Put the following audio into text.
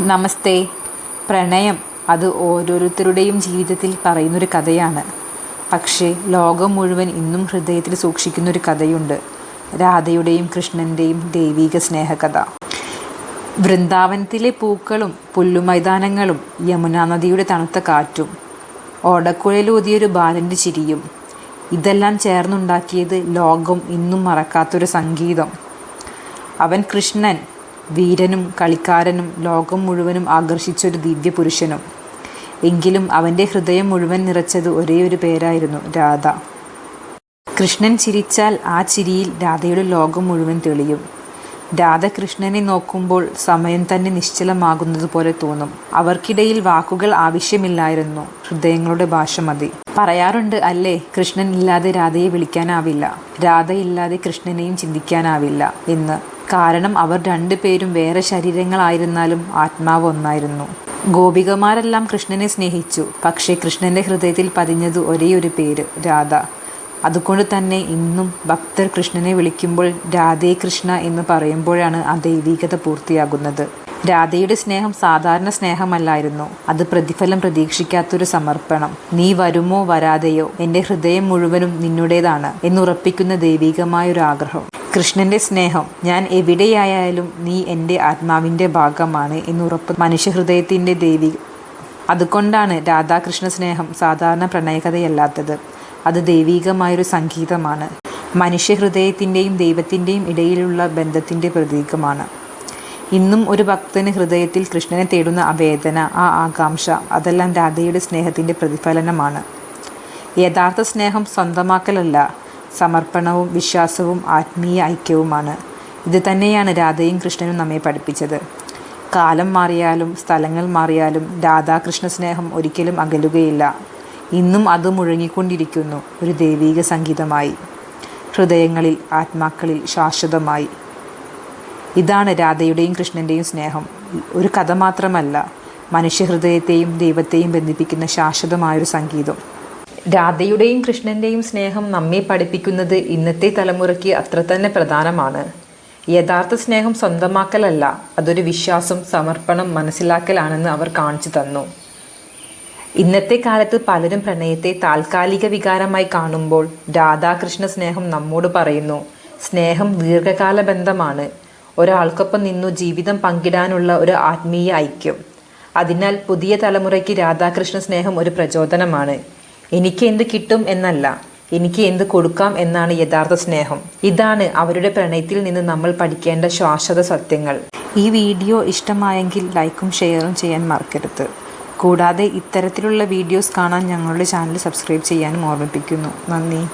നമസ്തേ. പ്രണയം അത് ഓരോരുത്തരുടെയും ജീവിതത്തിൽ പറയുന്നൊരു കഥയാണ്. പക്ഷേ ലോകം മുഴുവൻ ഇന്നും ഹൃദയത്തിൽ സൂക്ഷിക്കുന്നൊരു കഥയുണ്ട്. രാധയുടെയും കൃഷ്ണന്റെയും ദൈവീക സ്നേഹകഥ. വൃന്ദാവനത്തിലെ പൂക്കളും പുല്ലുമൈതാനങ്ങളും യമുനാ നദിയുടെ തണുത്ത കാറ്റും ഓടക്കുഴലൂതിയൊരു ബാലന്റെ ചിരിയും ഇതെല്ലാം ചേർന്നുണ്ടാക്കിയത് ലോകം ഇന്നും മറക്കാത്തൊരു സംഗീതം. അവൻ കൃഷ്ണൻ വീരനും കളിക്കാരനും ലോകം മുഴുവനും ആകർഷിച്ചൊരു ദിവ്യ പുരുഷനും എങ്കിലും അവന്റെ ഹൃദയം മുഴുവൻ നിറച്ചത് ഒരേ ഒരു പേരായിരുന്നു രാധ. കൃഷ്ണൻ ചിരിച്ചാൽ ആ ചിരിയിൽ രാധയുടെ ലോകം മുഴുവൻ തെളിയും. രാധ കൃഷ്ണനെ നോക്കുമ്പോൾ സമയം തന്നെ നിശ്ചലമാകുന്നത് പോലെ തോന്നും. അവർക്കിടയിൽ വാക്കുകൾ ആവശ്യമില്ലായിരുന്നു. ഹൃദയങ്ങളുടെ ഭാഷ മതി. പറയാറുണ്ട് അല്ലേ കൃഷ്ണൻ ഇല്ലാതെ രാധയെ വിളിക്കാനാവില്ല. രാധ ഇല്ലാതെ കൃഷ്ണനെയും ചിന്തിക്കാനാവില്ല എന്ന്. കാരണം അവർ രണ്ടുപേരും വേറെ ശരീരങ്ങളായിരുന്നാലും ആത്മാവ് ഒന്നായിരുന്നു. ഗോപികമാരെല്ലാം കൃഷ്ണനെ സ്നേഹിച്ചു. പക്ഷേ കൃഷ്ണന്റെ ഹൃദയത്തിൽ പതിഞ്ഞത് ഒരേയൊരു ഒരു പേര് രാധ. അതുകൊണ്ട് തന്നെ ഇന്നും ഭക്തർ കൃഷ്ണനെ വിളിക്കുമ്പോൾ രാധേ കൃഷ്ണ എന്ന് പറയുമ്പോഴാണ് ആ ദൈവീകത പൂർത്തിയാകുന്നത്. രാധയുടെ സ്നേഹം സാധാരണ സ്നേഹമല്ലായിരുന്നു. അത് പ്രതിഫലം പ്രതീക്ഷിക്കാത്തൊരു സമർപ്പണം. നീ വരുമോ വരാതെയോ? എന്റെ ഹൃദയം മുഴുവനും നിന്നുടേതാണ് എന്നുറപ്പിക്കുന്ന ദൈവികമായൊരു ആഗ്രഹം. കൃഷ്ണന്റെ സ്നേഹം ഞാൻ എവിടെയായാലും നീ എന്റെ ആത്മാവിന്റെ ഭാഗമാണ് എന്നുറപ്പ് മനുഷ്യഹൃദയത്തിന്റെ ദൈവി അതുകൊണ്ടാണ് രാധാകൃഷ്ണ സ്നേഹം സാധാരണ പ്രണയകഥയല്ലാത്തത്. അത് ദൈവീകമായൊരു സംഗീതമാണ്. മനുഷ്യഹൃദയത്തിന്റെയും ദൈവത്തിന്റെയും ഇടയിലുള്ള ബന്ധത്തിന്റെ പ്രതീകമാണ്. ഇന്നും ഒരു ഭക്തന് ഹൃദയത്തിൽ കൃഷ്ണനെ തേടുന്ന ആ വേദന ആ ആകാംക്ഷ അതെല്ലാം രാധയുടെ സ്നേഹത്തിന്റെ പ്രതിഫലനമാണ്. യഥാർത്ഥ സ്നേഹം സ്വന്തമാക്കലല്ല സമർപ്പണവും വിശ്വാസവും ആത്മീയ ഐക്യവുമാണ്. ഇത് തന്നെയാണ് രാധയും കൃഷ്ണനും നമ്മെ പഠിപ്പിച്ചത്. കാലം മാറിയാലും സ്ഥലങ്ങൾ മാറിയാലും രാധാകൃഷ്ണ സ്നേഹം ഒരിക്കലും അകലുകയില്ല. ഇന്നും അത് മുഴങ്ങിക്കൊണ്ടിരിക്കുന്നു ഒരു ദൈവീക സംഗീതമായി. ഹൃദയങ്ങളിൽ ആത്മാക്കളിൽ ശാശ്വതമായി. ഇതാണ് രാധയുടെയും കൃഷ്ണന്റെയും സ്നേഹം. ഒരു കഥ മാത്രമല്ല മനുഷ്യഹൃദയത്തെയും ദൈവത്തെയും ബന്ധിപ്പിക്കുന്ന ശാശ്വതമായൊരു സംഗീതം. രാധയുടെയും കൃഷ്ണന്റെയും സ്നേഹം നമ്മെ പഠിപ്പിക്കുന്നത് ഇന്നത്തെ തലമുറയ്ക്ക് അത്ര തന്നെ പ്രധാനമാണ്. യഥാർത്ഥ സ്നേഹം സ്വന്തമാക്കലല്ല അതൊരു വിശ്വാസം സമർപ്പണം മനസ്സിലാക്കലാണെന്ന് അവർ കാണിച്ചു തന്നു. ഇന്നത്തെ കാലത്ത് പലരും പ്രണയത്തെ താൽക്കാലിക വികാരമായി കാണുമ്പോൾ രാധാകൃഷ്ണ സ്നേഹം നമ്മോട് പറയുന്നു സ്നേഹം ദീർഘകാല ബന്ധമാണ്. ഒരാൾക്കൊപ്പം നിന്നു ജീവിതം പങ്കിടാനുള്ള ഒരു ആത്മീയ ഐക്യം. അതിനാൽ പുതിയ തലമുറയ്ക്ക് രാധാകൃഷ്ണ സ്നേഹം ഒരു പ്രചോദനമാണ്. എനിക്ക് എന്ത് കിട്ടും എന്നല്ല എനിക്ക് എന്ത് കൊടുക്കാം എന്നാണ് യഥാർത്ഥ സ്നേഹം. ഇതാണ് അവരുടെ പ്രണയത്തിൽ നിന്ന് നമ്മൾ പഠിക്കേണ്ട ശാശ്വത സത്യങ്ങൾ. ഈ വീഡിയോ ഇഷ്ടമായെങ്കിൽ ലൈക്കും ഷെയറും ചെയ്യാൻ മറക്കരുത്. കൂടാതെ ഇത്തരത്തിലുള്ള വീഡിയോസ് കാണാൻ ഞങ്ങളുടെ ചാനൽ സബ്സ്ക്രൈബ് ചെയ്യാനും ഓർമ്മിപ്പിക്കുന്നു. നന്ദി.